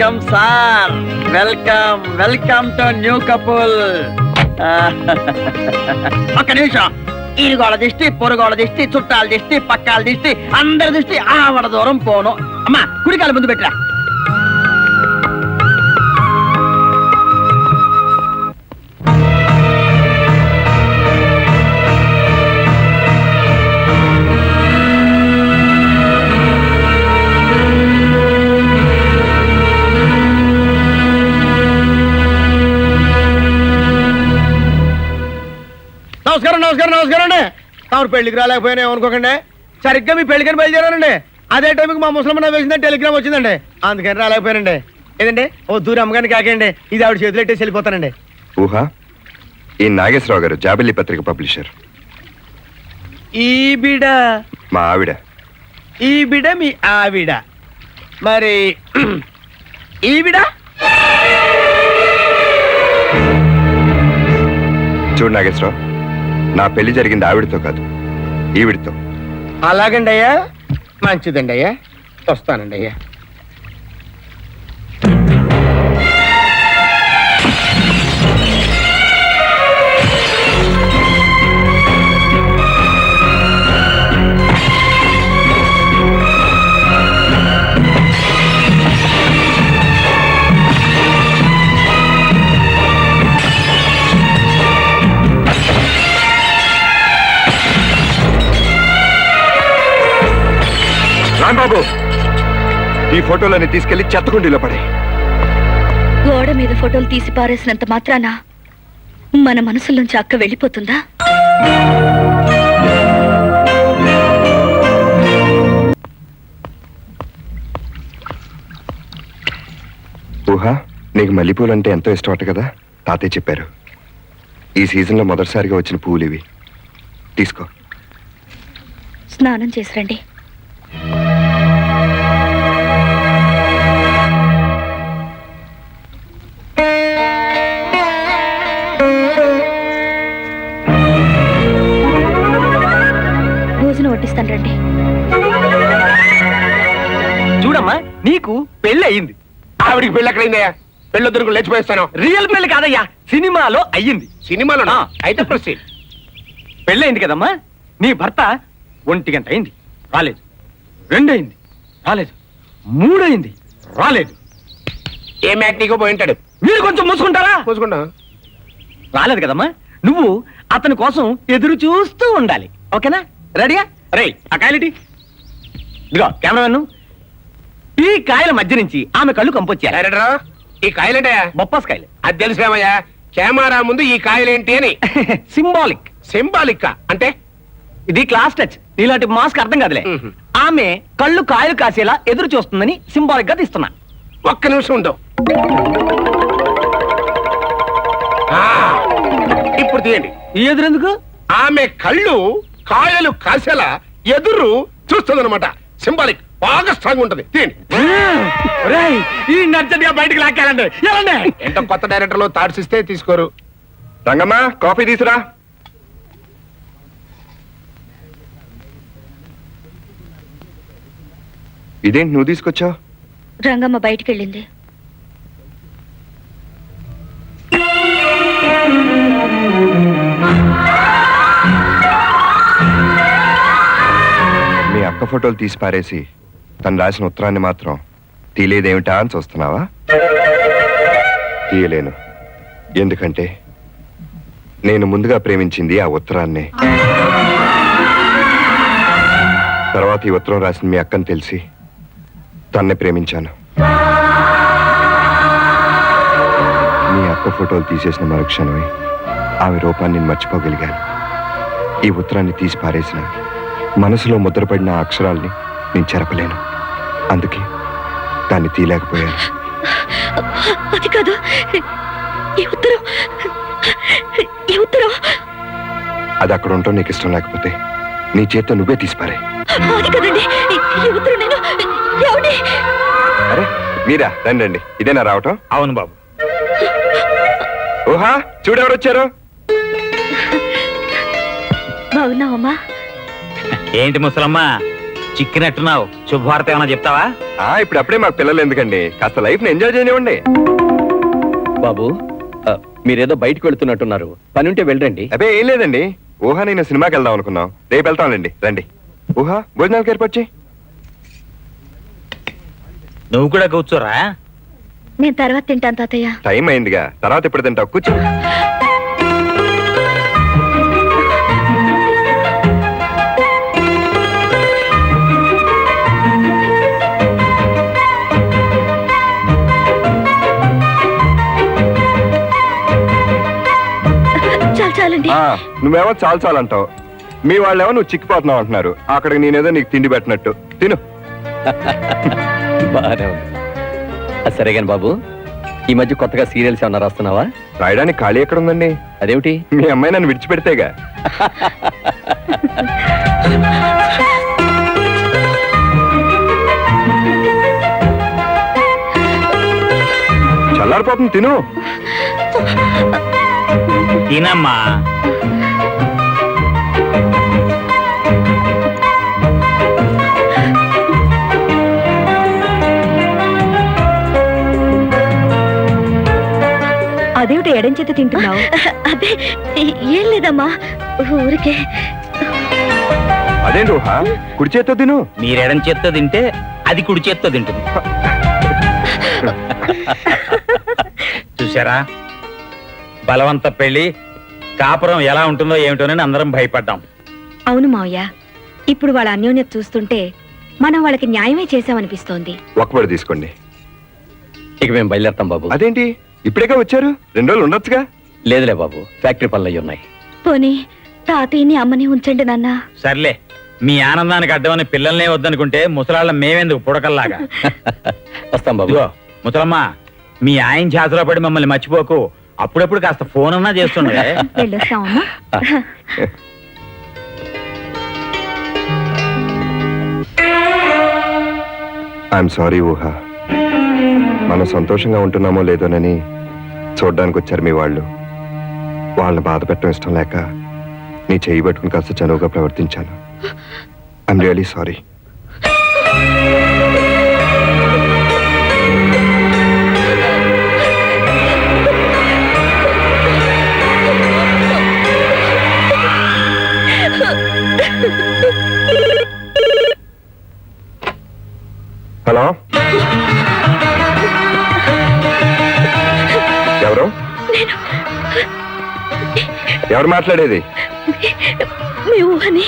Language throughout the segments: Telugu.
Welcome sir. Welcome welcome to new couple. ఒక్క నిమిషం. ఈరుగోళ దిష్టి పొరుగోళ దిష్టి చుట్టాల దిష్టి పక్కాల దిష్టి అందరి దిష్టి ఆవడ దూరం పోను. అమ్మా కుడికాల ముందు పెట్టరా. నమస్కారం నమస్కారం అండి. తమరు పెళ్ళికి రాలేకపోయినా అనుకోకండి సరిగ్గా మీ పెళ్ళికని బయలుదేరానండి. అదే టైంకి మా ముసలమ్మ వేసిందని టెలిగ్రామ్ వచ్చిందండి. అందుకని రాలేకపోయానండి. ఏదండి? ఓ దూరం అమ్మగారిని కాకండి ఇది ఆవిడ చేతులు ఎట్టేసి వెళ్ళిపోతానండి. ఊహ? ఈ నాగేశ్వరరావు గారు జాబిల్లి పత్రిక పబ్లిషర్. ఈ బిడ. మా ఆవిడ. ఈ బిడ మీ ఆవిడ. మరి ఈ బిడ? చూడు నాగేశ్వరరావు నా పెళ్ళి జరిగింది ఆవిడతో కాదు ఈవిడితో. అలాగండి అయ్యా మంచిదండి అయ్యా వస్తానండి అయ్యా ఈ ఫోటోలని తీసుకెళ్ళి చెత్తకుండీలో పడే. గోడ మీద ఫోటోలు తీసి పారేసినంత మాత్రాన మన మనసులోంచి అక్క వెళ్ళిపోతుందా? ఊహ నీకు మల్లెపూలు అంటే ఎంతో ఇష్టమట కదా? తాతయ్య చెప్పారు. ఈ సీజన్లో మొదటిసారిగా వచ్చిన పువ్వులు ఇవి. తీసుకో. స్నానం చేసి రండి. వడ్డిస్తాను రండి. చూడమ్మా నీకు పెళ్ళి అయ్యింది ఆవిడికి పెళ్ళి ఎక్కడైందయ్యా? పెళ్ళొద్దరు లేచిపోయిస్తాను. రియల్ పెళ్ళి కాదయ్యా సినిమాలో అయ్యింది. సినిమాలో. అయితే ప్రొసీడ్. పెళ్ళయింది కదమ్మా నీ భర్త ఒంటి గంట అయింది రాలేదు. రెండయింది రాలేదు. మూడయింది రాలేదు. ఏ మ్యాక్నికో పోయి ఉంటాడు? మీరు కొంచెం మూసుకుంటారా? పూసుకుంటా రాలేదు కదమ్మా నువ్వు అతని కోసం ఎదురు చూస్తూ ఉండాలి. ఓకేనా? రెడీగా రే ఆ కాయలిటి? ఇదిగో కెమెరామెన్. ఈ కాయల మధ్య నుంచి ఆమె కళ్ళు కంపొచ్చారు డైరెక్టరా ఈ కాయలేంటయ్యా? బొప్పాస్ కాయలు. అది తెలిసేమయ్యా కెమెరా ముందు ఈ కాయలేంటి అని. సింబాలిక్ సింబాలిక్ అంటే? ఇది క్లాస్ టచ్. ఇలాంటి మాస్క్ అర్థం కాదులే. మ్మ్. ఆమె కళ్ళు కాయలు కాసేలా ఎదురు చూస్తుందని సింబాలిక్గా తీస్తున్నా. ఒక్క నిమిషం ఉండవు ఇప్పుడు తీయండి. ఈ ఎదురెందుకు? ఆమె కళ్ళు కాయలు కాసేలా ఎదురు చూస్తుందన్నమాట. సింబాలిక్ బాగా స్ట్రాంగ్ ఉంటది. ఈ నర్జెంట్గా బయటికి లాక్కాలండి ఎంతో కొత్త డైరెక్టర్లు తాడిసిస్తే తీసుకోరు. రంగమ్మ కాఫీ తీసురా. ఇదేంటి నువ్వు తీసుకొచ్చావు? రంగమ్మ బయటికి వెళ్ళింది. మీ అక్క ఫోటోలు తీసి పారేసి తను రాసిన ఉత్తరాన్ని మాత్రం తీయలేదేమిటా అని చూస్తున్నావా? తీయలేను. ఎందుకంటే నేను ముందుగా ప్రేమించింది ఆ ఉత్తరాన్నే. తర్వాత ఈ ఉత్తరం రాసిన మీ అక్కని తెలిసి తన్నే ప్రేమించాను. మీ అక్క ఫోటోలు తీసేసిన మరుక్షణమే ఆమె రూపాన్ని మర్చిపోగలిగాను. ఈ ఉత్తరాన్ని తీసి పారేసిన మనసులో ముద్రపడిన అక్షరాల్ని నేను చెరపలేను. అందుకే దాన్ని తీయలేకపోయాను. అది కాదు. ఈ ఉత్తరం. ఈ ఉత్తరం. అది అక్కడ ఉండటం నీకు ఇష్టం లేకపోతే నీ చేత్తో నువ్వే తీసిపారే. అది కదండి. ఈ ఉత్తరం నేను. ఏమండి? అరే మీరా రండి రండి. ఇదేనా రావటం? అవును బాబు. ఊహా చూడెవరు వచ్చారు? బాగున్నావమ్మా. ఏంటి ముసలమ్మ? చిక్కినట్టున్నావు. శుభవార్త ఏమైనా చెప్తావా? ఆ ఇప్పుడు అప్పుడే మాకు పిల్లలు ఎందుకండి? కాస్త లైఫ్ని ఎంజాయ్ చేయనివ్వండి. బాబు ఆ, మీరేదో బయటకు వెళ్తున్నట్టున్నారు. పని ఉంటే వెళ్ళండి. అదే ఏం లేదండి. ఊహా నేను సినిమాకి వెళ్దాం అనుకున్నాం. రేపు వెళ్తాంలేండి. రండి. ఊహా భోజనాలకు ఏర్పాటు చేయి. నువ్వు కూడా కూర్చోరా? నేను తర్వాత తింటాను తాతయ్య. టైం అయిందిగా. తర్వాత ఎప్పుడు తింటావు. కూర్చో. ఆ, నువ్వేమో చాలు చాలు అంటావు. మీ వాళ్ళేమో నువ్వు చిక్కిపోతున్నావు అంటున్నారు. అక్కడికి నేనేదో నీకు తిండి పెట్టినట్టు. తిను. బాగానే ఉంది. ఆ, సరే గాని బాబు ఈ మధ్య కొత్తగా సీరియల్స్ ఏమన్నా రాస్తున్నావా? రాయడానికి ఖాళీ ఎక్కడ ఉందండి అదేమిటి? మీ అమ్మాయి నన్ను విడిచిపెడితేగా. చల్లారిపోతుంది తిను. తినమ్మా. అదేమిటి ఎడం చేత తింటున్నావు? అదే ఏం లేదమ్మా ఊరికే. అదేంటి ఊహ? కుడి చేత్తో తిను. మీరెడం చేత్తో తింటే అది కుడి చేత్తో తింటుంది. చూసారా బలవంత పెళ్ళి కాపురం ఎలా ఉంటుందో ఏమిటోనని అందరం భయపడ్డాం. అవును మావయ్య ఇప్పుడు వాళ్ళ అన్యోన్యత చూస్తుంటే మనం వాళ్ళకి న్యాయమే చేసామనిపిస్తోంది ఒక్కబడి తీసుకోండి. ఇక మేము బయలుదేరుతాం బాబు. అదేంటి? ఇప్పుడేగా వచ్చారు? రెండు రోజులు ఉండొచ్చుగా? లేదులే బాబు ఫ్యాక్టరీ పనులు అయ్యి ఉన్నాయి. పోనీ తాతయ్యని అమ్మని ఉంచండి నాన్న. సర్లే మీ ఆనందానికి అడ్డమని పిల్లల్నే వద్దనుకుంటే ముసలాళ్ళ మేమెందుకు పుడకల్లాగా? వస్తాం బాబు. ఇదిగో ముసలమ్మ మీ ఆయన చేతిలో పడి మమ్మల్ని మర్చిపోకు. అప్పుడప్పుడు కాస్త ఫోన్ అన్నా చేస్తుండే. వెళ్ళొస్తామమ్మా ఐఎమ్ సారీ ఊహ. మనం సంతోషంగా ఉంటున్నామో లేదోనని చూడ్డానికి వచ్చారు మీ వాళ్ళు. వాళ్ళని బాధ పెట్టడం ఇష్టం లేక నీ చేయి పట్టుకుని కాస్త చనువుగా ప్రవర్తించాను. I'm really sorry hello? ఎవరు? ఎవరు మాట్లాడేది? మీ ఊహని.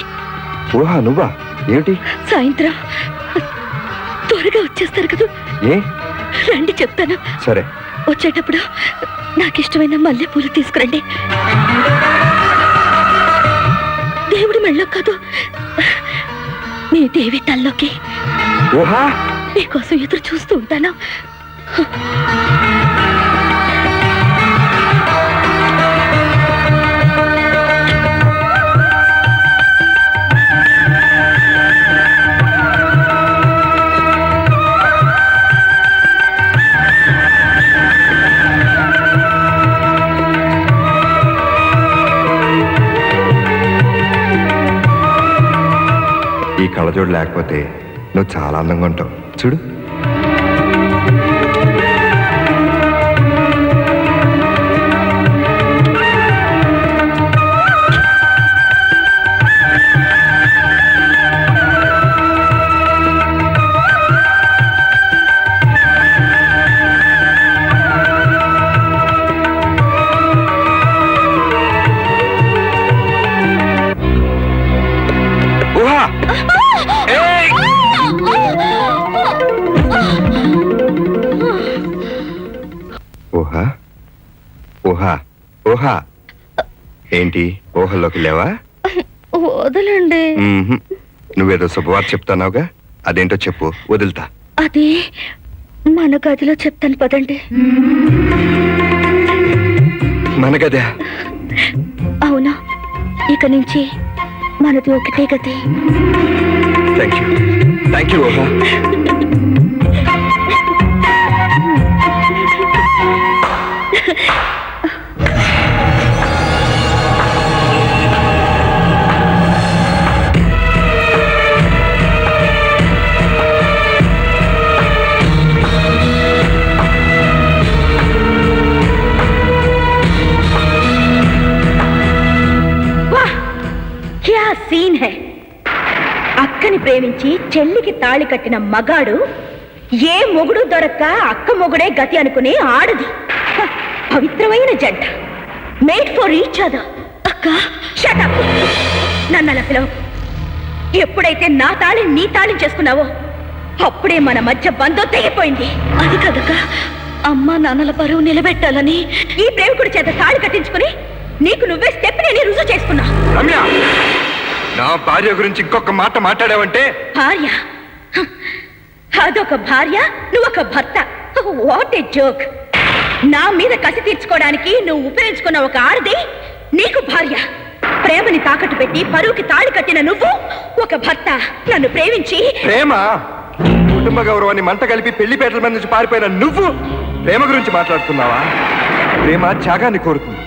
ఊహ నువ్వా? ఏమిటి? సాయంత్రం. త్వరగా వచ్చేస్తారు కదా. ఏ? రండి చెప్తాను. సరే. వచ్చేటప్పుడు నాకు ఇష్టమైన మల్లెపూలు తీసుకురండి. దేవుడి మెళ్ళో కాదు. నీ దేవి తల్లోకి నీకోసం ఎదురు చూస్తూ ఉంటాను. కళ్ళజోడు లేకపోతే నువ్వు చాలా అందంగా ఉంటావు. చూడు. ఊహా ఊహా ఊహా ఏంటి ఊహల్లోకి లేవా వదలండి. మ్మ్హ్. నువ్వేదో శుభవార్త చెప్తానావుగా అదేంటో చెప్పు వదులుతా. అది మన గదిలో చెప్తాను పదండి. మనకదే అవును ఇక నుంచి మనది ఒకటే గది. థ్యాంక్ యూ థ్యాంక్ యూ ఊహా సీన్ అక్కని ప్రేమించి చెల్లికి తాళి కట్టిన మగాడు ఏ మొగుడు దొరక్క అక్క మొగుడే గతి అనుకునే ఆడది. పవిత్రమైన జంట. మేడ్ ఫర్ ఈచ్ అదర్ అక్క షటప్ నన్ను అలా పిలవు. ఎప్పుడైతే నా తాళి నీ తాళి చేసుకున్నావో అప్పుడే మన మధ్య బంధం తెగిపోయింది. అది కదక అమ్మా నాన్నల పరువు నిలబెట్టాలని ఈ ప్రేమికుడి చేత తాళి కట్టించుకుని నీకు నువ్వే స్టెప్ నేను రుజువు చేసుకున్నా. నా భార్య గురించి ఇంకొక మాట మాట్లాడావంటే? భార్య? హ, అదొక భార్య నువ్వొక భర్త. వాట్ ఏ జోక్ నా మీద కసి తీర్చుకోవడానికి నువ్వు ఉపయోగించుకున్న ఒక ఆడది నీకు భార్య. ప్రేమని తాకట్టు పెట్టి పరువుకి తాళి కట్టిన నువ్వు ఒక భర్త. నన్ను ప్రేమించి ప్రేమ? కుటుంబ గౌరవాన్ని మంట కలిపి పెళ్ళిపేటల మీద నుంచి పారిపోయిన నువ్వు ప్రేమ గురించి మాట్లాడుతున్నావా? ప్రేమ త్యాగాన్ని కోరుతుంది.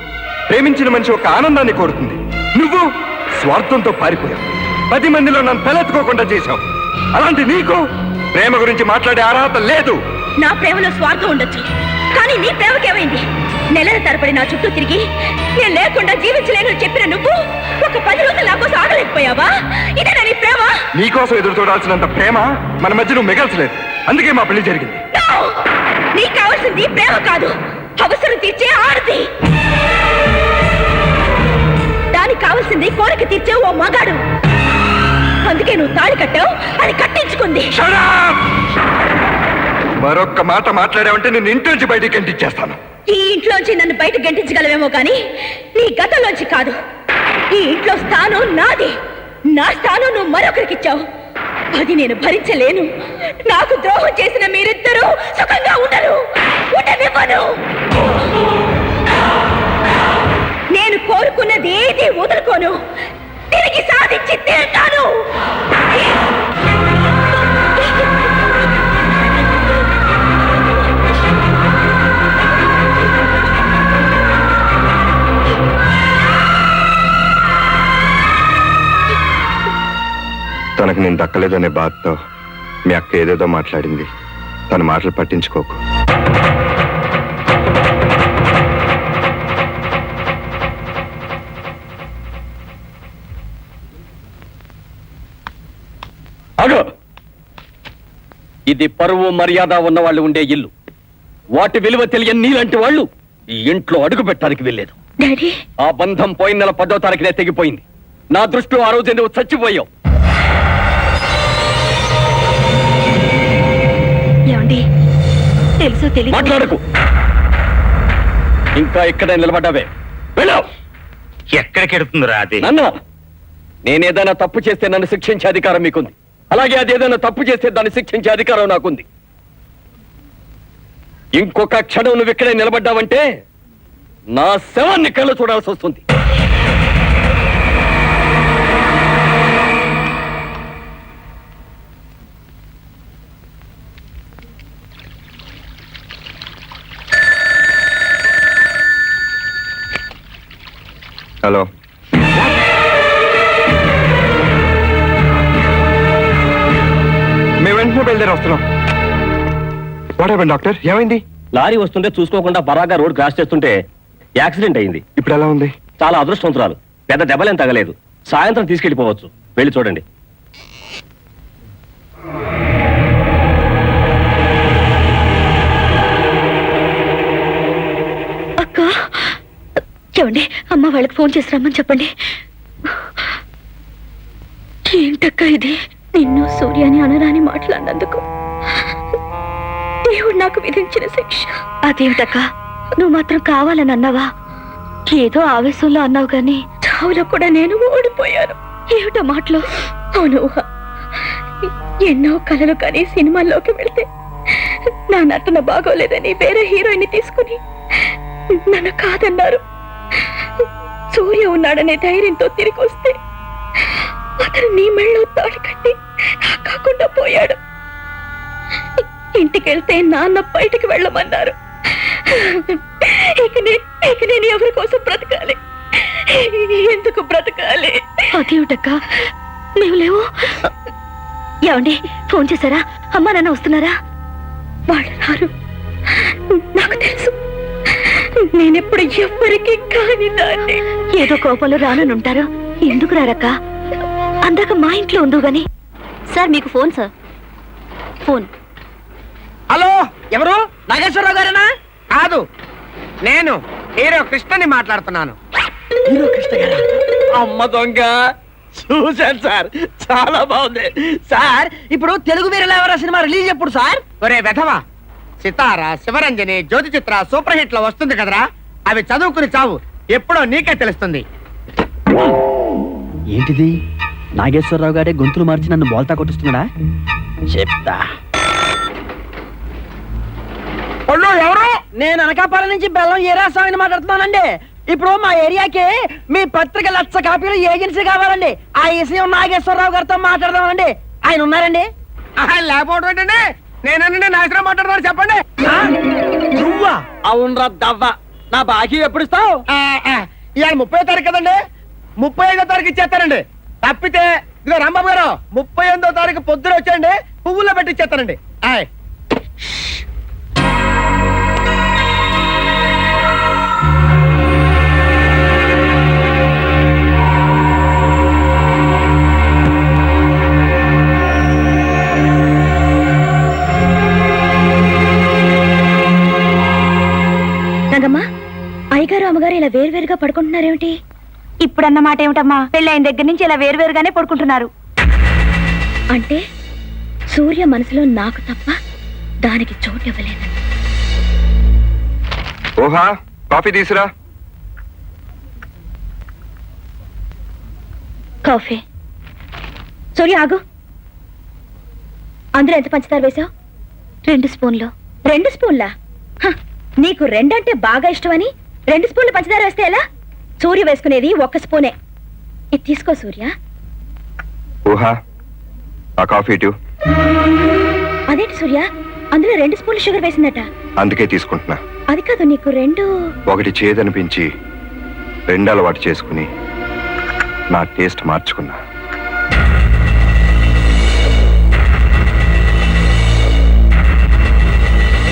ప్రేమించిన మనిషి ఒక ఆనందాన్ని కోరుతుంది. నువ్వు స్వార్థంతో పారిపోయావు. పది మందిలో నన్ను తలెత్తుకోకుండా చేశావు. అలాంటి నీకు ప్రేమ గురించి మాట్లాడే అర్హత లేదు. నా ప్రేమలో స్వార్థం ఉండొచ్చు. కానీ నీ ప్రేమకేమైంది? నెలల తరబడి నా చుట్టూ తిరిగి నేను లేకుండా జీవించలేను చెప్పిన నువ్వు ఒక పది రోజులు నా కోసం ఆగలేకపోయావా? ఇదేనా నీ ప్రేమ. నీకోసం ఎదురు చూడాల్సినంత ప్రేమ మన మధ్య నువ్వు మిగల్చలేదు. అందుకే మా పెళ్ళి జరిగింది! నీకు కావాల్సింది ప్రేమ కాదు. అవసరం తీర్చే ఆడది. దానికి కావాల్సింది కోరిక తీర్చే ఓ మగాడు. అందుకే నువ్వు తాళి కట్టావు అది కట్టించుకుంది! మరొక్క మాట మాట్లాడావంటే నేను ఇంట్లోంచి బయట బయటికి ఈ ఇంట్లోంచి నన్ను బయట గంటించగలవేమో కానీ నీ గతంలోంచి కాదు. ఈ ఇంట్లో స్థానం నాది. నా స్థానం నువ్వు మరొకరికి ఇచ్చావు అది నేను భరించలేను. నాకు ద్రోహం చేసిన మీరిద్దరూ సుఖంగా ఉండరు. ఉండనివ్వను. నేను కోరుకున్నది ఏది వదులుకోను. తిరిగి సాధించి తింటాను తనకు నేను దక్కలేదనే బాధతో మీ అక్క ఏదేదో మాట్లాడింది. తన మాటలు పట్టించుకోకు. అగో! ఇది పరువు మర్యాద ఉన్న వాళ్ళు ఉండే ఇల్లు. వాటి విలువ తెలియని నీలాంటి వాళ్ళు ఈ ఇంట్లో అడుగు పెట్టడానికి వెళ్ళలేదు డాడీ! ఆ బంధం పోయిన నెల పదో తారీఖునే తెగిపోయింది. నా దృష్టిలో ఆ రోజు నువ్వు చచ్చిపోయావు? ఏమండి? తెలుసో తెలియదు మాట్లాడకు. ఇంకా ఇక్కడే నిలబడ్డావే. వెళ్ళావు ఎక్కడికి ఎడుతుందిరా అది? నన్న. నేనేదైనా తప్పు చేస్తే నన్ను శిక్షించే అధికారం మీకుంది. అలాగే అది ఏదైనా తప్పు చేస్తే దాన్ని శిక్షించే అధికారం నాకుంది. ఇంకొక క్షణం నువ్వు ఇక్కడే నిలబడ్డావంటే నా శవాన్ని కళ్ళు చూడాల్సి వస్తుంది. హలో. మేము వెంటనే బయలుదేరి వస్తున్నాం. వాట్ డాక్టర్ ఏమైంది? లారీ వస్తుంటే చూసుకోకుండా బరాగా రోడ్ క్రాస్ చేస్తుంటే యాక్సిడెంట్ అయింది. ఇప్పుడు ఎలా ఉంది? చాలా అదృష్టవంతురాలు. పెద్ద దెబ్బలేం తగలేదు. సాయంత్రం తీసుకెళ్ళిపోవచ్చు వెళ్ళి చూడండి. ఏమండి అమ్మ వాళ్ళకి ఫోన్ చేసి రమ్మని చెప్పండి. ఏంటక్క ఇది? నిన్ను సూర్యాని అనరాని మాట్లాడినందుకు దేవుడు నాకు విధించిన శిక్ష. అదేమిటక్క? నువ్వు మాత్రం కావాలని అన్నావా? ఏదో ఆవేశంలో అన్నావు కానీ చావులో కూడా నేను ఓడిపోయాను. ఏమిటా మాటలు? అవును. ఎన్నో కలలు కానీ సినిమాల్లోకి వెళ్తే నా నటన బాగోలేదని వేరే హీరోయిన్ తీసుకుని నన్ను కాదన్నారు. సూర్య ఉన్నాడనే ధైర్యంతో తిరిగి వస్తే అతను నీ మెళ్ళో తాళి కట్టి కాకుండా పోయాడు. ఇంటికి వెళ్తే నాన్న బయటికి వెళ్ళమన్నారు. ఇక నే- ఇక నేను ఎవరి కోసం బ్రతకాలి? ఎందుకు బ్రతకాలి? అదేమిటక్క మేము లేవు? ఏమండి ఫోన్ చేశారా? అమ్మా నాన్న వస్తున్నారా? వాళ్ళు రారు. నాకు తెలుసు. నేనెప్పుడు ఎవ్వరికి కాని దాన్ని. ఏదో కోపంలో రానని ఉంటారు. ఎందుకు రారక్క? అందాక మా ఇంట్లో ఉందో గాని. సార్ మీకు ఫోన్ సార్. ఫోన్. హలో ఎవరు? నాగేశ్వరరావు గారేనా? కాదు నేను హీరో కృష్ణని మాట్లాడుతున్నాను. హీరో కృష్ణ గారా? అమ్మ దొంగ చూశాను సార్. చాలా బాగుంది. సార్ ఇప్పుడు తెలుగు వీరలు ఎవరా? సినిమా రిలీజ్ ఎప్పుడు సార్? ఒరే వెధవా సితార శివరంజని జ్యోతి చిత్ర సూపర్ హిట్లో వస్తుంది కదరా? అవి చదువుకుని చావు. ఎప్పుడో నీకే తెలుస్తుంది. ఏంటిది? నాగేశ్వరరావు గారే గొంతులు మార్చి నన్ను బోల్తా కొట్టిస్తున్నాడా? చెప్తా. ఒళ్ళు ఎవరు? నేను అనకాపల్లి నుంచి బెల్లం ఏరాస్వామిని మాట్లాడుతున్నానండి. ఇప్పుడు మా ఏరియాకి మీ పత్రిక లక్ష కాపీలు ఏజెన్సీ కావాలండి. ఆ విషయం నాగేశ్వరరావు గారితో మాట్లాడదామండి ఆయన ఉన్నారండి? లేకపోవడం ఏంటండి? నేనండి నాశనం మాట్లాడుతున్నాను చెప్పండి? నువ్వా? అవునరా దవ్వ. నా బాకీ ఎప్పుడు ఇస్తావు ఇవాళ ముప్పై తారీఖు కదండి? ముప్పై ఐదో తారీఖు ఇచ్చేస్తానండి. తప్పితే ఇదిగో రాంబాబు గారు ముప్పై ఎనిమిదో తారీఖు పొద్దున వచ్చేయండి పువ్వుల్లో పెట్టి ఇచ్చేస్తానండి. ఆయ్. ఇలా వేరువేరుగా పడుకుంటున్నారేమిటి? ఇప్పుడన్న మాట ఏమిటమ్మా? పెళ్ళైన దగ్గర నుంచి ఇలా వేరువేరుగానే పడుకుంటున్నారు. అంటే సూర్య మనసులో నాకు తప్ప దానికి చోటు ఇవ్వలేదండి ఓహా కాఫీ తీసురా. కాఫీ. సూర్య ఆగు. అందులో ఎంత పంచదార వేశావు? రెండు స్పూన్లు. రెండు స్పూన్లా? హ, నీకు రెండంటే బాగా ఇష్టమని రెండు స్పూన్లు పంచదార వేస్తే ఎలా? సూర్య వేసుకునేది ఒక్క స్పూనే. ఇది తీసుకో సూర్య. ఓహా ఆ కాఫీ ఇటు. అదేంటి సూర్య? అందులో రెండు స్పూన్లు షుగర్ వేసిందట. అందుకే తీసుకుంటున్నా. అది కాదు నీకు రెండు. ఒకటి చేదనిపించి రెండు అలవాటు చేసుకుని నా టేస్ట్ మార్చుకున్నా.